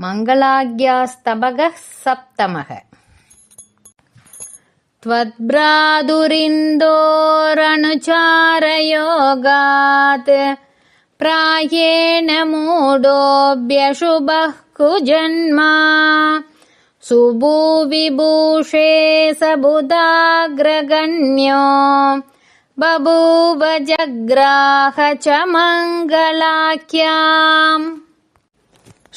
मङ्गलाज्ञास्तबगः सप्तमः त्वद्भ्रादुरिन्दोरनुचारयोगात् प्रायेण मूढोऽभ्यशुभः कुजन्मा। सुभूविभूषे सबुदाग्रगण्यो बभूव जग्राह च मङ्गलाख्याम्।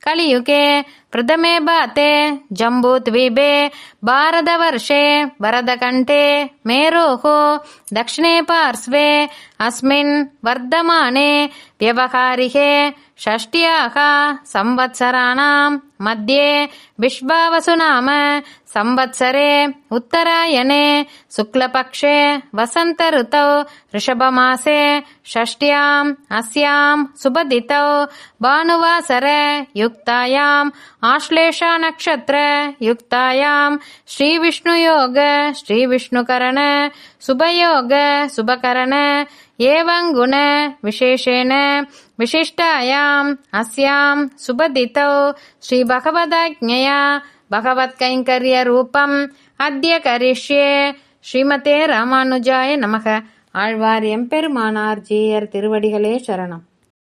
ಕಲಿಯುಗೆ ಪ್ರಥಮೆ ಬಾತೆ ಜಂಬೂದ್ವೀಪೆ ಭಾರತವರ್ಷೆ ವರದಕಂಠೆ ಮೇರೋಃ ದಕ್ಷಿಣೆ ಪಾರ್ಶ್ವೆ ಅಸ್ಮಿನ್ ವರ್ಧಮಾನೆ ವ್ಯವಹಾರಿಕೆ ಷಷ್ಟ್ಯಾಹ ಸಂವತ್ಸರಾಣಾಂ. मध्ये विश्वावसु नाम संवत्सरे उत्तरायणे शुक्लपक्षे वसन्तऋतौ ऋषभमासे षष्ट्याम् अस्याम् सुबदितौ भानुवासर युक्तायाम् आश्लेषा नक्षत्र युक्तायाम् श्रीविष्णुयोग श्रीविष्णुकरण शुभयोग शुभकरण एवं गुण विशेषेण विशिष्टायाम् अस्याम् सुबदितौ श्रीभगवदाज्ञया भगवत्कैङ्कर्यरूपम् अद्य करिष्ये ஸ்ரீமதே ராமானுஜாய நமக ஆழ்வார் எம்பெருமானார் ஜீயர் திருவடிகளே சரணம்